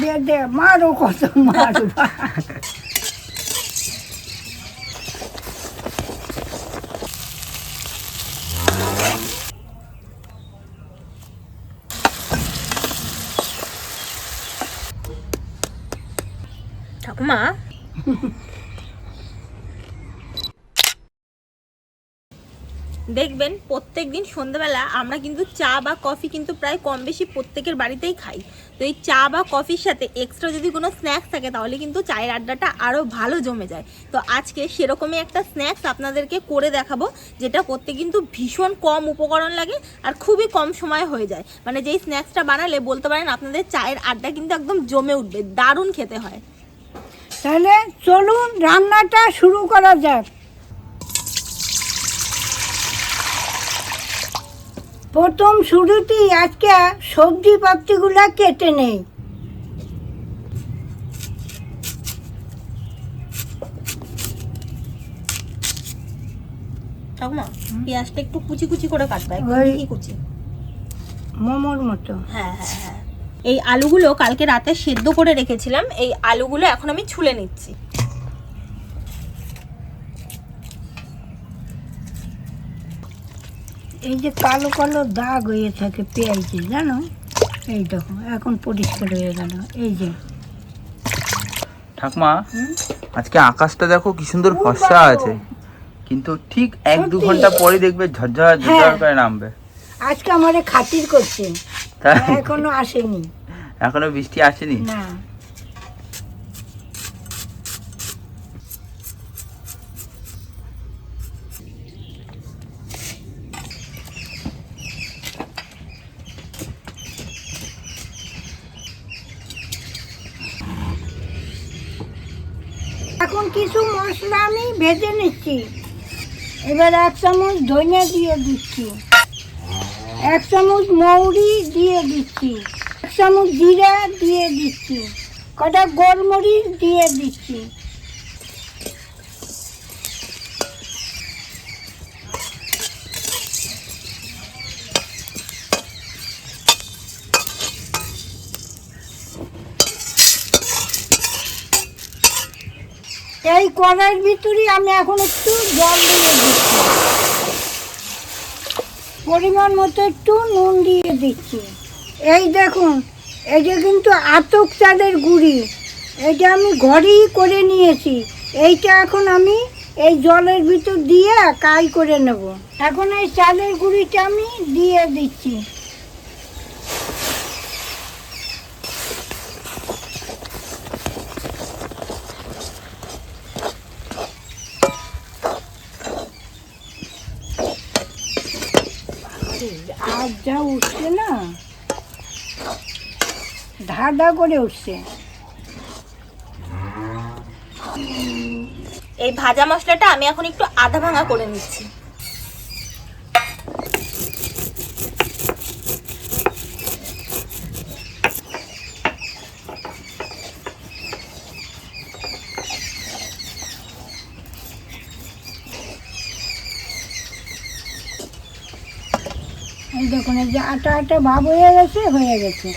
বেঁধে মারো কত মারবা ঠাকুমা দেখবেন প্রত্যেক দিন সন্ধ্যাবেলা আমরা কিন্তু চা বা কফি কিন্তু প্রায় কম বেশি প্রত্যেকের বাড়িতেই খাই। তো এই চা বা কফির সাথে এক্সট্রা যদি কোনো স্ন্যাক্স থাকে তাহলে কিন্তু চায়ের আড্ডাটা আরও ভালো জমে যায়। তো আজকে সেরকমই একটা স্ন্যাক্স আপনাদেরকে করে দেখাবো, যেটা করতে কিন্তু ভীষণ কম উপকরণ লাগে আর খুবই কম সময় হয়ে যায়। মানে যেই স্ন্যাক্সটা বানালে বলতে পারেন আপনাদের চায়ের আড্ডা কিন্তু একদম জমে উঠবে, দারুণ খেতে হয়। তাহলে চলুন রান্নাটা শুরু করা যাক। প্রথম শুরুতেই আজকে সবজি পাত্রিগুলা কেটে নেই। ঠাকুমা পেঁয়াজটা একটু কুচি কুচি করে কাটবে কি কুচি। মোমোর মতো। হ্যাঁ হ্যাঁ হ্যাঁ। এই আলুগুলো কালকে রাতে সেদ্ধ করে রেখেছিলাম এই আলুগুলো এখন আমি ছুলে নিচ্ছি। এই যে কালো কালো দাগ হয়ে থাকে পেঁয়াজে জানো? এই দেখো এখন পরিষ্কার হয়ে গেল। এই যে। ঠাকুমা? আজকে আকাশটা দেখো কি সুন্দর ফর্সা আছে। কিন্তু ঠিক এক দু ঘণ্টা পরে দেখবে ঝরঝর ঝরঝর হ্যাঁ। করে নামবে। আজকে আমারে খাতির করছে। এখনও আসেনি। এখনও বৃষ্টি আসেনি? না। এখন কিছু মশলা আমি ভেজে নিচ্ছি। এবার এক চামচ ধনিয়া দিয়ে দিচ্ছি। এক চামচ মৌরি দিয়ে দিচ্ছি। এক চামচ জিরা দিয়ে দিচ্ছি। কটা গোলমরিচ দিয়ে দিচ্ছি। এই কড়াইয়ের ভিতরে আমি এখন একটু জল দিয়ে দিচ্ছি। পরিমাণ মতো একটু নুন দিয়ে দিচ্ছি। এই দেখুন এটা কিন্তু আতক চালের গুঁড়ি এটা আমি ঘরেই করে নিয়েছি, এইটা এখন আমি এই জলের ভিতর দিয়ে কাই করে নেব। এখন এই চালের গুঁড়িটা আমি দিয়ে দিচ্ছি আর যা উঠছে না ধাঁধা করে উঠছে। এই ভাজা মশলাটা আমি এখন একটু আধা ভাঙা করে নিচ্ছি। এই দেখুন এই যে আটা আটা ভাব হয়ে গেছে হয়ে গেছে।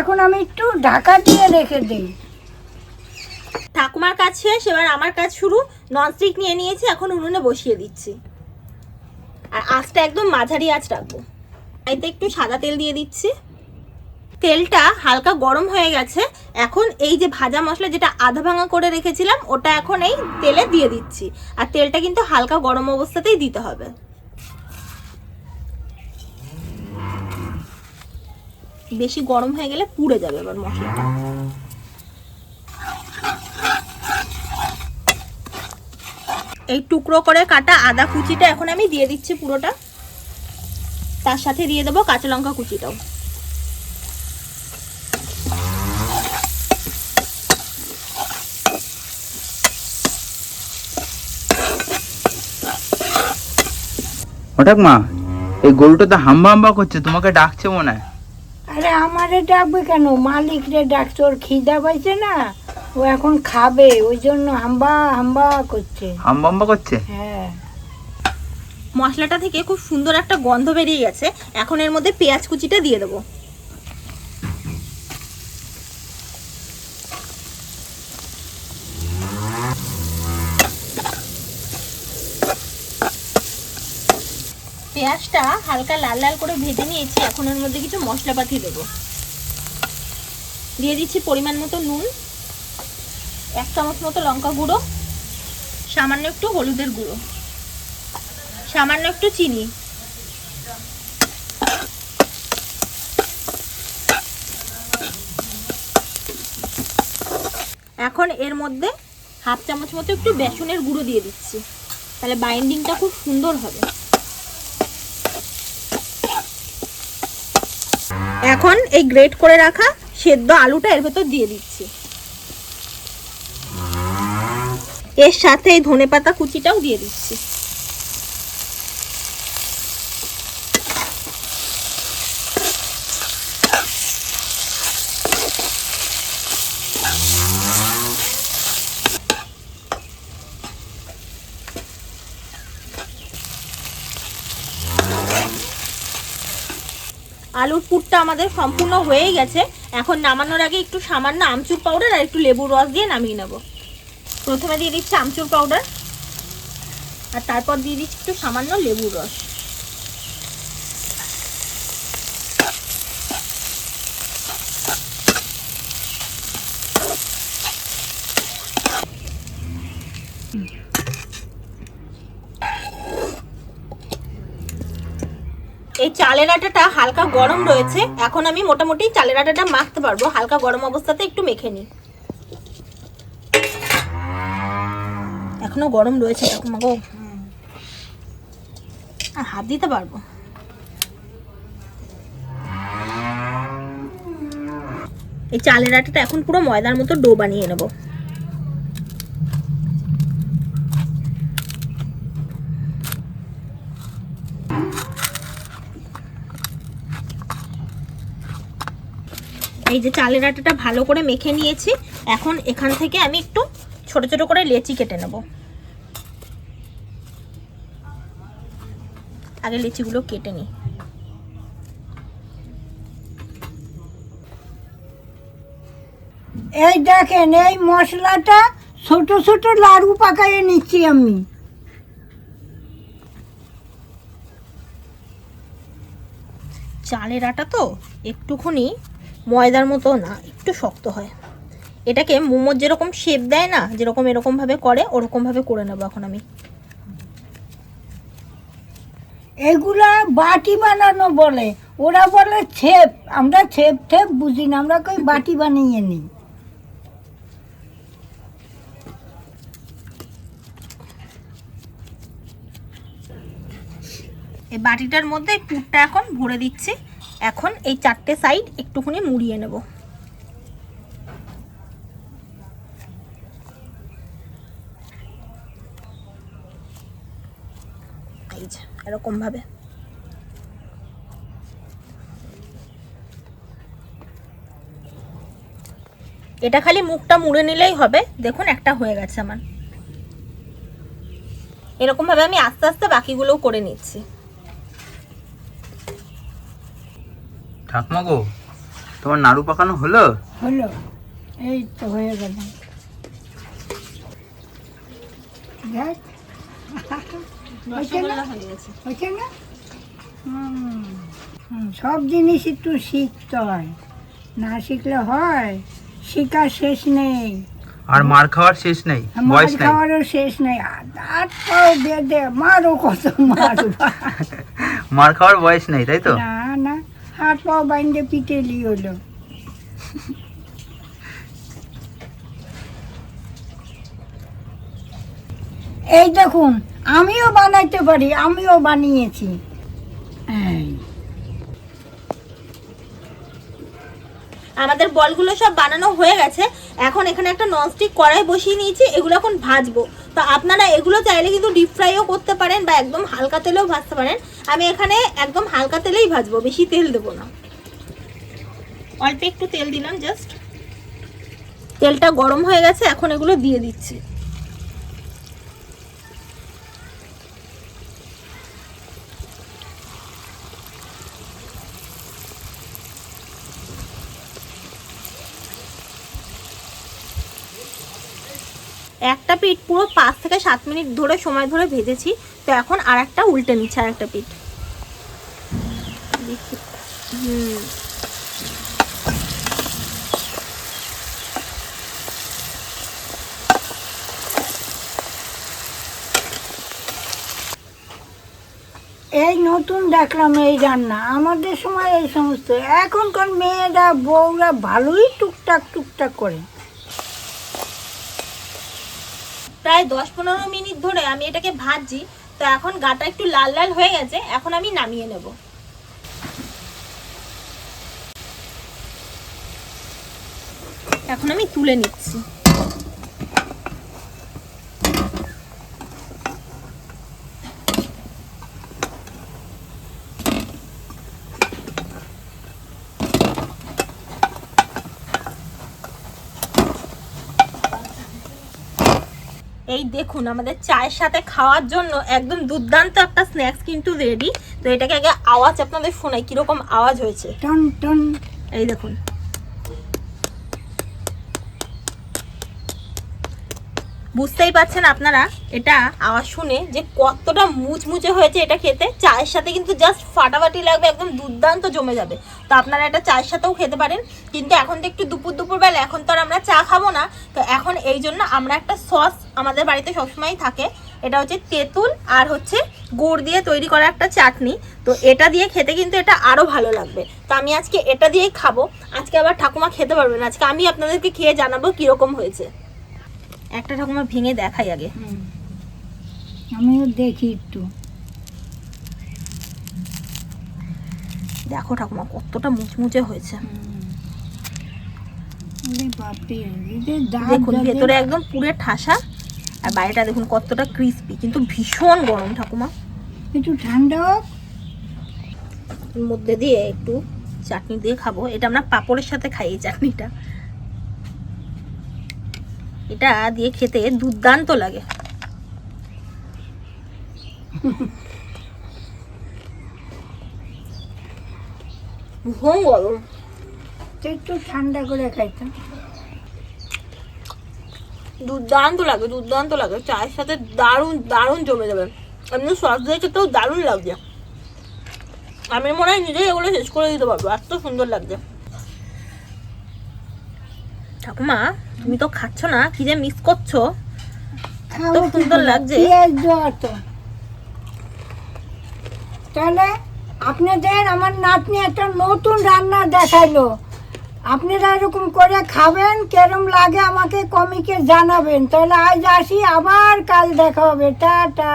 এখন আমি একটু ঢাকা দিয়ে রেখে দিই। ঠাকুমার কাজ শেষ, এবার আমার কাজ শুরু। ননস্টিক নিয়ে নিয়েছি, এখন উনুনে বসিয়ে দিচ্ছি। আর আঁচটা একদম মাঝারি আঁচ রাখব। এতে একটু সাদা তেল দিয়ে দিচ্ছি। তেলটা হালকা গরম হয়ে গেছে। এখন এই যে ভাজা মশলা যেটা আধা ভাঙা করে রেখেছিলাম, ওটা এখন এই তেলে দিয়ে দিচ্ছি। আর তেলটা কিন্তু হালকা গরম অবস্থাতেই দিতে হবে। বেশি গরম হয়ে গেলে পুড়ে যাবে এবার মশলাটা। এই টুকরো করে কাটা আদা কুচিটা এখন আমি দিয়ে দিচ্ছি পুরোটা। তার সাথে দিয়ে দেবো কাঁচা লঙ্কা কুচিটাও। হঠাৎ মা, এই গরুটা তো হাম্বা হাম্বা করছে, তোমাকে ডাকছে মনে হয়। আরে আমারে ডাকবে কেন? মালিক রে ডাকছে ওর খিদা পাইছে না? ও এখন খাবে ওই জন্য হাম্বা হাম্বা করছে। হাম্বা হাম্বা করছে? হ্যাঁ। মশলাটা থেকে খুব সুন্দর একটা গন্ধ বেরিয়ে গেছে। এখন এর মধ্যে পেঁয়াজ কুচিটা দিয়ে দেবো। পেঁয়াজটা হালকা লাল লাল করে ভেজে নিয়েছি। এখন এর মধ্যে কিছু মশলাপাতি দেবো। দিয়ে দিচ্ছি পরিমাণ মতো নুন, এক চামচ মতো লঙ্কা গুঁড়ো, সামান্য একটু হলুদের গুঁড়ো, সামান্য একটু চিনি। এখন এর মধ্যে হাফ চামচ মতো একটু বেসনের গুঁড়ো দিয়ে দিচ্ছি। তাহলে বাইন্ডিংটা খুব সুন্দর হবে। এখন এই গ্রেট করে রাখা সেদ্ধ আলুটা এর ভেতর দিয়ে দিচ্ছি। এর সাথে এই ধনে পাতা কুচিটাও দিয়ে দিচ্ছি। আলুর পুরটা আমাদের সম্পূর্ণ হয়ে গেছে। এখন নামানোর আগে একটু সামান্য আমচুর পাউডার আর একটু লেবুর রস দিয়ে নামিয়ে নেব। প্রথমে দিয়ে দিচ্ছি আমচুর পাউডার আর তারপর দিয়ে দিচ্ছি একটু সামান্য লেবুর রস। চালের আটাটা হালকা গরম রয়েছে। এখন আমি মোটামুটি চালের আটাটা মাখতে পারব। হালকা গরম অবস্থাতে একটু মেখে নিই। এখনও গরম রয়েছে গো হাত দিতে পারব? এই চালের আটাটা এখন পুরো ময়দার মতো ডো বানিয়ে নেব। এই যে চালের আটাটা ভালো করে মেখে নিয়েছি এখন এখান থেকে আমি একটু ছোট ছোট করে লেচি কেটে নেব। আগে লেচিগুলো কেটে নিই। এই দেখেন এই মশলাটা ছোট ছোট লাড়ু পাকাইয়ে নিচ্ছি আমি। চালের আটা তো একটুখানি ময়দার মতো না একটু শক্ত হয়। এটাকে মোমোর যেরকম শেপ দেয় না যেরকম এরকমভাবে করে ওরকমভাবে করে নেব এখন আমি। এগুলা বাটি বানানো বলে। ওরা বলে ছেপ আমরা ছেপ ঠেপ বুঝি না আমরা কই বাটি বানিয়ে নিই। এই বাটিটার মধ্যে পুরটা এখন ভরে দিচ্ছি। এখন এই চারটে সাইড একটুখানি মুড়িয়ে নেব। এরকম ভাবে। এটা খালি মুখটা মুড়ে নিলেই হবে। দেখুন, একটা হয়ে গেছে আমার। এরকম ভাবে আমি আস্তে আস্তে বাকিগুলোও করে নিচ্ছি। ঠাকুমা গো তোমার নাড়ু পাকানো হলো? হলো এই তো হয়ে গেল। সব জিনিস একটু শিখতে হয়। না শিখলে হয় শিকার শেষ নেই। আর মার খাওয়ার শেষ নেই মার বয়স খাওয়ারও শেষ নেই। হাত পাও বেঁধে মারো কত মারো মার খাওয়ার বয়স নেই তাই তো? না হাত পাও বাইন্দে পিটেলি হলো। এই দেখুন আমিও বানাইতে পারি আমিও বানিয়েছি। আমাদের বলগুলো সব বানানো হয়ে গেছে। এখন এখানে একটা ননস্টিক কড়াই বসিয়ে নিয়েছি এগুলো এখন ভাজবো। তো আপনারা এগুলো চাইলে কিন্তু ডিপ ফ্রাইও করতে পারেন বা একদম হালকা তেলেও ভাজতে পারেন। আমি এখানে একদম হালকা তেলেই ভাজবো বেশি তেল দেবো না। অল্প একটু তেল দিলাম জাস্ট তেলটা গরম হয়ে গেছে এখন এগুলো দিয়ে দিচ্ছি। একটা পিঠ পুরো পাঁচ থেকে সাত মিনিট ধরে সময় ধরে ভেজেছি তো এখন আর একটা উল্টে নিচ্ছে আর একটা পিঠ। হুম এই নতুন দেখলাম এই রান্না। আমাদের সময় এই সমস্ত। এখনকার মেয়েরা, বউরা ভালোই টুকটাক টুকটাক করে। প্রায় দশ পনেরো মিনিট ধরে আমি এটাকে ভাজছি। তো এখন গাটা একটু লাল লাল হয়ে গেছে। এখন আমি নামিয়ে নেব। এখন আমি তুলে নিচ্ছি। এই দেখুন আমাদের চায়ের সাথে খাওয়ার জন্য একদম দুর্দান্ত একটা স্ন্যাক্স কিন্তু রেডি তো এটাকে আগে আওয়াজ আপনাদের শোনাই কীরকম আওয়াজ হয়েছে। টন টন। এই দেখুন। বুঝতেই পারছেন আপনারা, এটা আওয়াজ শুনে যে কতটা মুচমুচে হয়েছে এটা খেতে। চায়ের সাথে কিন্তু জাস্ট ফাটাফাটি লাগবে, একদম দুর্দান্ত জমে যাবে। তো আপনারা এটা চায়ের সাথেও খেতে পারেন। কিন্তু এখন তো একটু দুপুর দুপুর বেলা, এখন তো আর আমরা চা খাব না। তো এখন এই জন্য আমরা একটা সস আমাদের বাড়িতে সবসময়ই থাকে। এটা হচ্ছে তেঁতুল আর হচ্ছে গুড় দিয়ে তৈরি করা একটা চাটনি। তো এটা দিয়ে খেতে কিন্তু এটা আরও ভালো লাগবে। তো আমি আজকে এটা দিয়েই খাব। আজকে আবার ঠাকুমা খেতে পারবেন আজকে আমি আপনাদেরকে খেয়ে জানাব কীরকম হয়েছে। একটা ঠাকুমা ভেঙে দেখাই আগে। আমিও দেখি একটু। দেখো ঠাকুমা কতটা মুচমুচে হয়েছে। দেখুন ভেতরে একদম পুরে ঠাসা। আর বাইরেটা দেখুন কতটা ক্রিস্পি কিন্তু ভীষণ গরম ঠাকুমা। একটু ঠান্ডা হোক। মধ্যে দিয়ে একটু চাটনি দিয়ে খাব। এটা আমরা পাপড়ের সাথে খাই এই চাটনিটা। এটা দিয়ে খেতে দুর্দান্ত লাগে। গরম। একটু ঠান্ডা করে খাইতাম। দুর্দান্ত লাগে দুর্দান্ত লাগে। চায়ের সাথে দারুণ দারুণ জমে যাবে। এমনি সস দিয়ে খেতেও দারুণ লাগছে। আমি মনে হয় নিজেই এগুলো শেষ করে দিতে পারব। এত সুন্দর লাগছে। ঠাকুমা তুমি তো খাচ্ছ না কি যে মিস করছ? খাব সুন্দর লাগছে। তাহলে আপনাদের আমার নাতনি একটা নতুন রান্না দেখাইলো। আপনারা এরকম করে খাবেন কেরম লাগে আমাকে কমিকে জানাবেন। তাহলে আজ আসি আবার কাল দেখা হবে। টাটা।